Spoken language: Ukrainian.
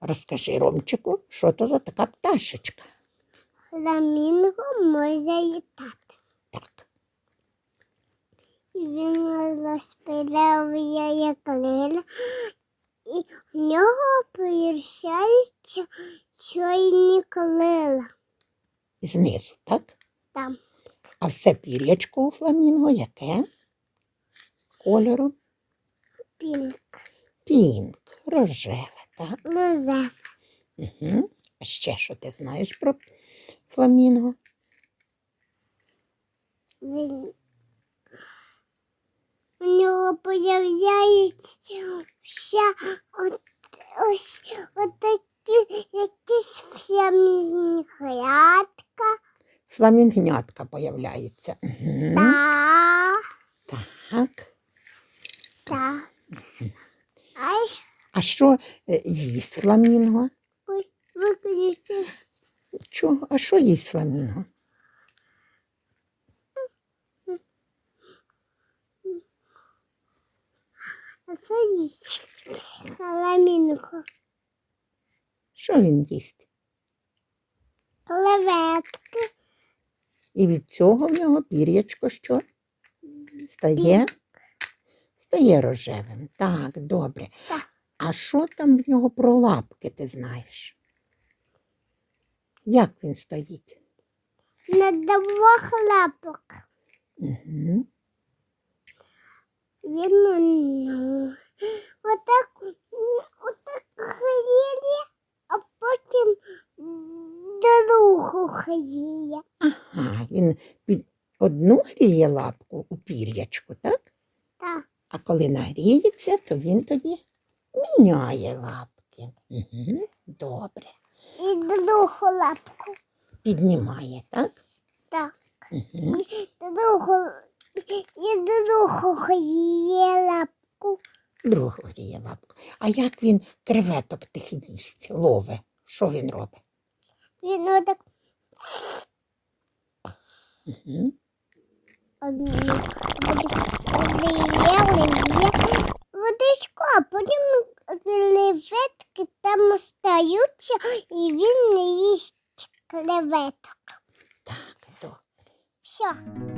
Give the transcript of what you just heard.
Розкажи, Ромчику, що то за така пташечка? Фламінго може літати. Так. Він розпиляє крила, і в нього появляються чорні крила. Знизу, так? Там А все пір'ячко у фламінго яке? Кольору? пінк, Пінк, рожеве, так? лозев. Угу. А ще що ти знаєш про фламінго? Він... У нього появляються от, ось отакі якісь фламінні грядка. Фламінгнятка появляються. Угу. Та, Так. та. А що е, їсть фламінго? ой, виключи. Чого? А що їсть фламінго? А це їсть фламінго. Що він їсть? Креветки. І від цього в нього пір'ячко що? Стає? Стає рожевим. Так, добре. Так. А що там в нього про лапки, ти знаєш? Як він стоїть? На двох лапок. Угу. Він ну, отак, отак хиліє, а потім другу хиліє. Ага, він під одну гріє лапку у пір'ячку, так? Так, А коли нагріється, то він тоді міняє лапки. Угу. Добре. і другу лапку. Піднімає, так? Так, Угу. і другу, і другу хиліє лапку. Другу гріє лапку. А як він креветок тих їсть, лове? Що він робить? Він отак Угу. одні, лиє, лиє водичку, а потім там остаються, і він не їсть креветок. Так, добре. Все. Все.